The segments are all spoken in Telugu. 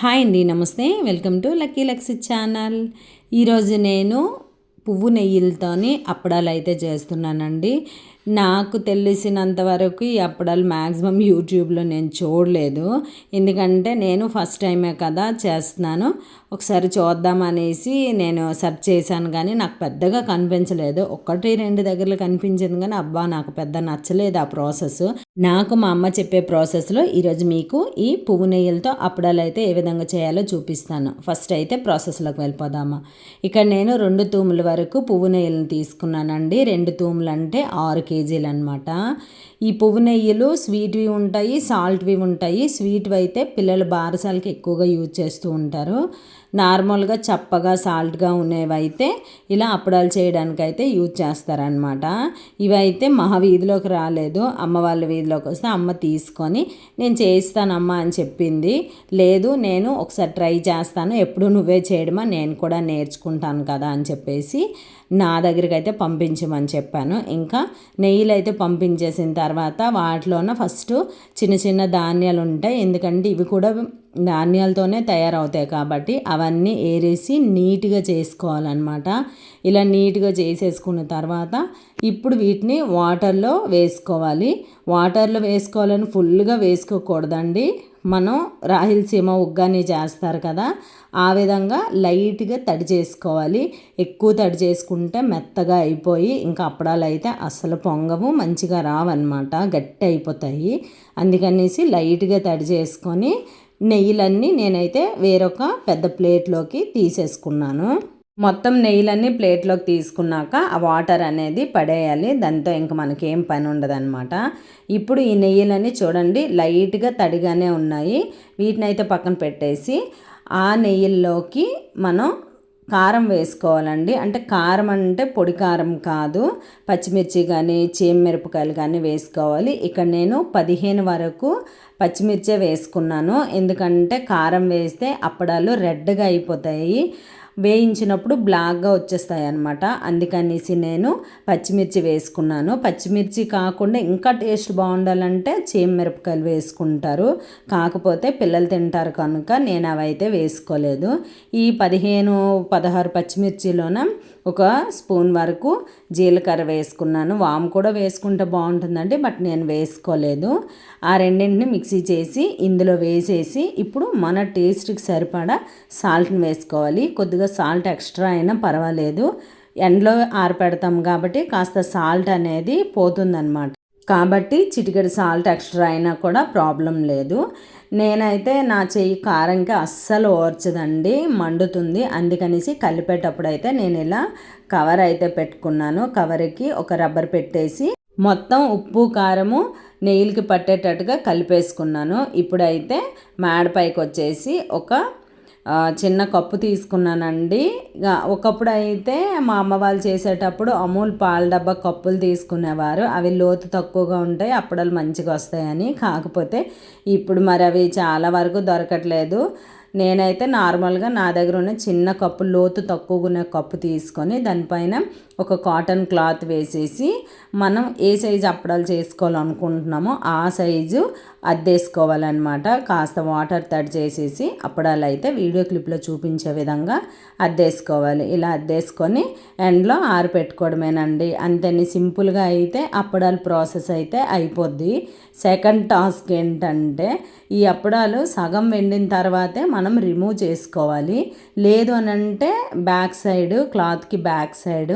హాయ్ అండి నమస్తే. Welcome to Lucky Luxy channel. ఈరోజు నేను పువ్వు నెయ్యిలతోని అప్పడాలు అయితే చేస్తున్నానండి. నాకు తెలిసినంత వరకు ఈ అప్పడాలు మ్యాక్సిమం యూట్యూబ్లో నేను చూడలేదు. ఎందుకంటే నేను ఫస్ట్ టైమే కదా చేస్తున్నాను. ఒకసారి చూద్దామనేసి నేను సెర్చ్ చేశాను కానీ నాకు పెద్దగా కనిపించలేదు. ఒకటి రెండు దగ్గరలో కనిపించింది కానీ అబ్బా నాకు పెద్ద నచ్చలేదు ఆ ప్రాసెస్. నాకు మా అమ్మ చెప్పే ప్రాసెస్లో ఈరోజు మీకు ఈ పువ్వు నెయ్యలతో అప్పడాలు అయితే ఏ విధంగా చేయాలో చూపిస్తాను. ఫస్ట్ అయితే ప్రాసెస్లోకి వెళ్ళిపోదామా. ఇక్కడ నేను రెండు తూముల వరకు పువ్వు నెయ్యలను తీసుకున్నానండి. రెండు తూములు అంటే ఆరు కేజీలు అనమాట ఈ పువ్వు నెయ్యిలు స్వీట్వి ఉంటాయి సాల్ట్వి ఉంటాయి. స్వీట్వి అయితే పిల్లలు బారసాలకి ఎక్కువగా యూజ్ చేస్తూ ఉంటారు. నార్మల్గా చప్పగా సాల్ట్గా ఉన్నవైతే ఇలా అప్పడాలు చేయడానికి అయితే యూజ్ చేస్తారనమాట ఇవైతే మా వీధిలోకి రాలేదు. అమ్మ వాళ్ళ వీధిలోకి వస్తే అమ్మ తీసుకొని నేను చేయిస్తానమ్మా అని చెప్పింది. లేదు నేను ఒకసారి ట్రై చేస్తాను. ఎప్పుడు నువ్వే చేయడమా? నేను కూడా నేర్చుకుంటాను కదా అని చెప్పేసి నా దగ్గరికి అయితే పంపించమని చెప్పాను. ఇంకా నెయ్యిలు అయితే పంపించేసిన తర్వాత వాటిలోన ఫస్ట్ చిన్న చిన్న ధాన్యాలు ఉంటాయి ఎందుకంటే ఇవి కూడా ధాన్యాలతోనే తయారవుతాయి కాబట్టి అవన్నీ ఏరేసి నీట్గా చేసుకోవాలన్నమాట. ఇలా నీట్గా చేసేసుకున్న తర్వాత ఇప్పుడు వీటిని వాటర్లో వేసుకోవాలి. వాటర్లో వేసుకోవాలని ఫుల్గా వేసుకోకూడదండి. మనం రాయలసీమ ఉగ్గాని చేస్తారు కదా ఆ విధంగా లైట్గా తడి చేసుకోవాలి. ఎక్కువ తడి చేసుకుంటే మెత్తగా అయిపోయి ఇంకా అప్పడాలు అయితే అసలు పొంగవు మంచిగా రావన్నమాట. గట్టి అయిపోతాయి. అందుకనేసి లైట్గా తడి చేసుకొని నెయ్యిలన్నీ నేనైతే వేరొక పెద్ద ప్లేట్లోకి తీసేసుకున్నాను. మొత్తం నెయ్యిలన్నీ ప్లేట్లోకి తీసుకున్నాక ఆ వాటర్ అనేది పడేయాలి. దాంతో ఇంక మనకేం పని ఉండదన్నమాట. ఇప్పుడు ఈ నెయ్యిలన్నీ చూడండి లైట్గా తడిగానే ఉన్నాయి. వీటిని అయితే పక్కన పెట్టేసి ఆ నెయ్యిల్లోకి మనం కారం వేసుకోవాలండి. అంటే కారం అంటే పొడి కారం కాదు. పచ్చిమిర్చి కానీ మిరపకాయలు కానీ వేసుకోవాలి. ఇక్కడ నేను పదిహేను వరకు పచ్చిమిర్చే వేసుకున్నాను. ఎందుకంటే కారం వేస్తే అప్పడాలు రెడ్గా అయిపోతాయి. వేయించినప్పుడు బ్లాక్గా వచ్చేస్తాయి అనమాట అందుకనేసి నేను పచ్చిమిర్చి వేసుకున్నాను. పచ్చిమిర్చి కాకుండా ఇంకా టేస్ట్ బాగుండాలంటే మిరపకాయలు వేసుకుంటారు. కాకపోతే పిల్లలు తింటారు కనుక నేను అవైతే వేసుకోలేదు. ఈ పదిహేను పదహారు పచ్చిమిర్చిలోన ఒక స్పూన్ వరకు జీలకర్ర వేసుకున్నాను. వాము కూడా వేసుకుంటే బాగుంటుందండి బట్ నేను వేసుకోలేదు. ఆ రెండింటిని మిక్సీ చేసి ఇందులో వేసేసి ఇప్పుడు మన టేస్ట్కి సరిపడా సాల్ట్ని వేసుకోవాలి. కొద్దిగా సాల్ట్ ఎక్స్ట్రా అయినా పర్వాలేదు. ఎండలో ఆరిపెడతాం కాబట్టి కాస్త సాల్ట్ అనేది పోతుందన్నమాట. కాబట్టి చిటికెడు సాల్ట్ ఎక్స్ట్రా అయినా కూడా ప్రాబ్లం లేదు. నేనైతే నా చెయ్యి కారంకి అస్సలు ఓర్చదండి మండుతుంది. అందుకనేసి కలిపేటప్పుడు అయితే నేను ఇలా కవర్ అయితే పెట్టుకున్నాను. కవర్కి ఒక రబ్బర్ పెట్టేసి మొత్తం ఉప్పు కారము నెయ్యిలకి పట్టేటట్టుగా కలిపేసుకున్నాను. ఇప్పుడైతే మేడపైకి వచ్చేసి ఒక చిన్న కప్పు తీసుకున్నానండి. ఒకప్పుడు అయితే మా అమ్మ వాళ్ళు చేసేటప్పుడు అమూల్ పాల డబ్బా కప్పులు తీసుకునేవారు. అవి లోతు తక్కువగా ఉంటాయి అప్పడలు మంచిగా వస్తాయని. కాకపోతే ఇప్పుడు మరి అవి చాలా వరకు దొరకట్లేదు. నేనైతే నార్మల్గా నా దగ్గర ఉన్న చిన్న కప్పు లోతు తక్కువగా ఉన్న కప్పు తీసుకొని దానిపైన ఒక కాటన్ క్లాత్ వేసేసి మనం ఏ సైజు అప్పడాలు చేసుకోవాలనుకుంటున్నామో ఆ సైజు అద్దేసుకోవాలన్నమాట. కాస్త వాటర్ తడి చేసేసి అప్పడాలు అయితే వీడియో క్లిప్లో చూపించే విధంగా అద్దేసుకోవాలి. ఇలా అద్దేసుకొని ఎండ్లో ఆరిపెట్టుకోవడమేనండి. అంతని సింపుల్గా అయితే అప్పడాల ప్రాసెస్ అయితే అయిపోద్ది. సెకండ్ టాస్క్ ఏంటంటే ఈ అప్పడాలు సగం వెండిన తర్వాతే మనం రిమూవ్ చేసుకోవాలి. లేదు అని అంటే బ్యాక్ సైడ్ క్లాత్కి బ్యాక్ సైడ్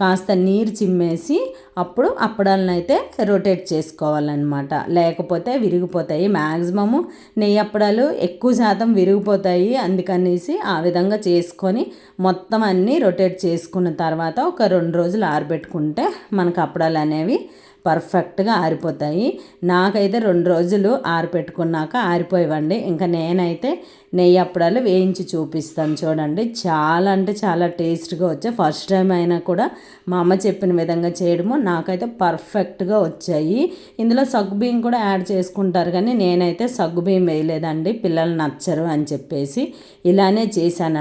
కాస్త నీరు చిమ్మేసి అప్పుడు అప్పడాలను అయితే రొటేట్ చేసుకోవాలన్నమాట. లేకపోతే విరిగి విరిగిపోతాయి. మ్యాక్సిమము నెయ్యి అప్పడాలు ఎక్కువ శాతం విరిగిపోతాయి. అందుకనేసి ఆ విధంగా చేసుకొని మొత్తం అన్నీ రొటేట్ చేసుకున్న తర్వాత ఒక రెండు రోజులు ఆరబెట్టుకుంటే మనకు అప్పడాలు అనేవి పర్ఫెక్ట్గా ఆరిపోతాయి. నాకైతే రెండు రోజులు ఆరిపెట్టుకున్నాక ఆరిపోయేవండి. ఇంకా నేనైతే నెయ్యి అప్పడాలు వేయించి చూపిస్తాను చూడండి. చాలా అంటే చాలా టేస్ట్గా వచ్చాయి ఫస్ట్ టైం అయినా కూడా మా అమ్మ చెప్పిన విధంగా చేయడము నాకైతే పర్ఫెక్ట్గా వచ్చాయి. ఇందులో సగ్గుబియ్యం కూడా యాడ్ చేసుకుంటారు కానీ నేనైతే సగ్గుబియ్యం వేయలేదండి పిల్లలు నచ్చరు అని చెప్పేసి ఇలానే చేశాను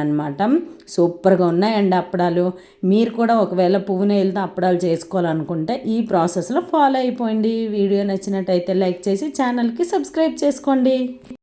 సూపర్గా ఉన్నాయండి అప్పడాలు. మీరు కూడా ఒకవేళ పువ్వు నెయ్యిలతో అప్పడాలు చేసుకోవాలనుకుంటే ఈ ప్రాసెస్లో ఫాలో అయిపోయింది వీడియో నచ్చినట్టయితే లైక్ చేసి ఛానల్కి సబ్స్క్రైబ్ చేసుకోండి.